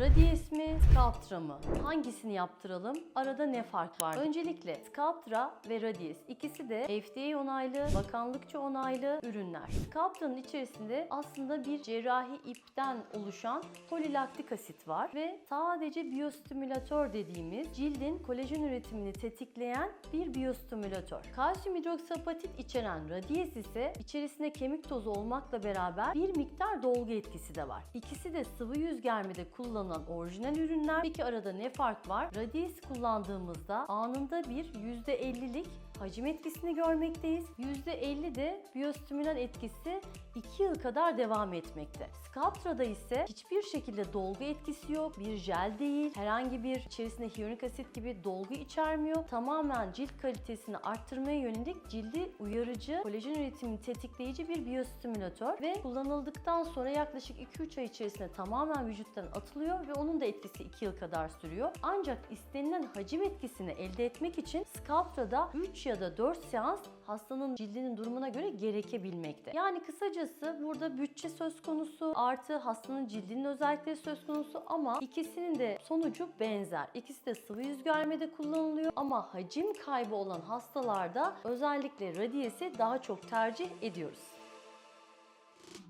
Radies mi, Sculptra mı? Hangisini yaptıralım? Arada ne fark var? Öncelikle Sculptra ve Radies ikisi de FDA onaylı, bakanlıkça onaylı ürünler. Sculptra'nın içerisinde aslında bir cerrahi ipten oluşan polilaktik asit var ve sadece biyostimülatör dediğimiz cildin kolajen üretimini tetikleyen bir biyostimülatör. Kalsiyum hidroksapatit içeren Radies ise içerisinde kemik tozu olmakla beraber bir miktar dolgu etkisi de var. İkisi de sıvı yüz germede kullanılan orijinal ürünler. Peki arada ne fark var? Radies kullandığımızda anında bir %50'lik hacim etkisini görmekteyiz. %50 de biyostimülan etkisi 2 yıl kadar devam etmekte. Sculptra'da ise hiçbir şekilde dolgu etkisi yok, bir jel değil, herhangi bir içerisinde hyaluronik asit gibi dolgu içermiyor. Tamamen cilt kalitesini arttırmaya yönelik cildi uyarıcı, kolajen üretimini tetikleyici bir biyostimülatör ve kullanıldıktan sonra yaklaşık 2-3 ay içerisinde tamamen vücuttan atılıyor ve onun da etkisi 2 yıl kadar sürüyor. Ancak istenilen hacim etkisini elde etmek için Sculptra'da 3 ya da 4 seans hastanın cildinin durumuna göre gerekebilmekte. Yani kısacası burada bütçe söz konusu artı hastanın cildinin özellikleri söz konusu ama ikisinin de sonucu benzer. İkisi de sıvı yüz kullanılıyor ama hacim kaybı olan hastalarda özellikle Radies'i daha çok tercih ediyoruz.